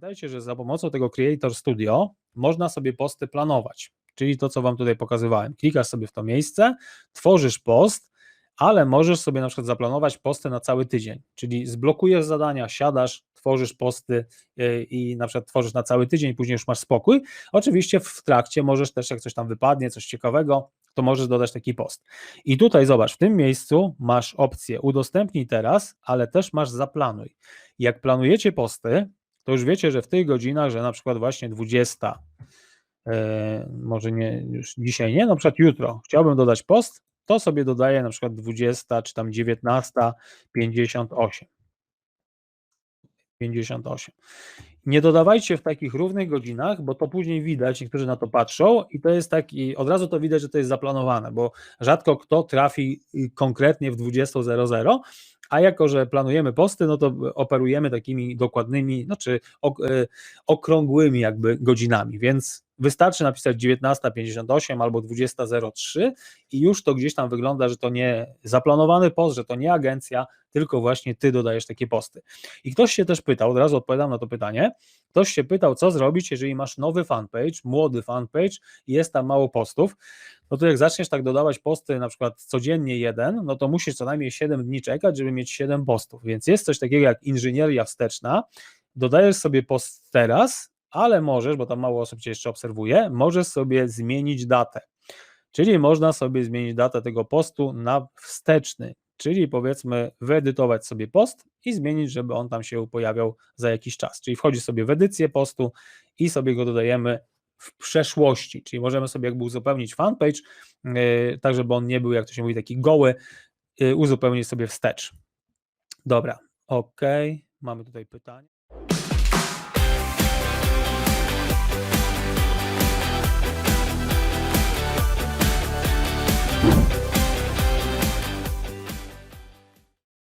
Pamiętajcie, że za pomocą tego Creator Studio można sobie posty planować, czyli to, co Wam tutaj pokazywałem. Klikasz sobie w to miejsce, tworzysz post, ale możesz sobie na przykład zaplanować posty na cały tydzień, czyli zblokujesz zadania, siadasz, tworzysz posty yy, i na przykład tworzysz na cały tydzień, później już masz spokój. Oczywiście w trakcie możesz też, jak coś tam wypadnie, coś ciekawego, to możesz dodać taki post. I tutaj zobacz, w tym miejscu masz opcję udostępnij teraz, ale też masz zaplanuj. Jak planujecie posty, to już wiecie, że w tych godzinach, że na przykład właśnie 20, e, może nie już dzisiaj nie, na przykład jutro chciałbym dodać post, to sobie dodaję na przykład 20 czy tam 19.58. 58. Nie dodawajcie w takich równych godzinach, bo to później widać, niektórzy na to patrzą i to jest taki, od razu to widać, że to jest zaplanowane, bo rzadko kto trafi y, konkretnie w 20.00, a jako, że planujemy posty, no to operujemy takimi dokładnymi, znaczy y, okrągłymi jakby godzinami, więc wystarczy napisać 19.58 albo 20.03 i już to gdzieś tam wygląda, że to nie zaplanowany post, że to nie agencja, tylko właśnie ty dodajesz takie posty. I ktoś się też pytał, od razu odpowiadam na to pytanie, ktoś się pytał, co zrobić, jeżeli masz nowy fanpage, młody fanpage i jest tam mało postów, no to jak zaczniesz tak dodawać posty na przykład codziennie jeden, no to musisz co najmniej 7 dni czekać, żeby mieć 7 postów, więc jest coś takiego jak inżynieria wsteczna, dodajesz sobie post teraz, ale możesz, bo tam mało osób Cię jeszcze obserwuje, możesz sobie zmienić datę. Czyli można sobie zmienić datę tego postu na wsteczny, czyli powiedzmy wyedytować sobie post i zmienić, żeby on tam się pojawiał za jakiś czas. Czyli wchodzi sobie w edycję postu i sobie go dodajemy w przeszłości, czyli możemy sobie jakby uzupełnić fanpage, yy, tak żeby on nie był, jak to się mówi, taki goły, yy, uzupełnić sobie wstecz. Dobra, ok, mamy tutaj pytanie. Bye.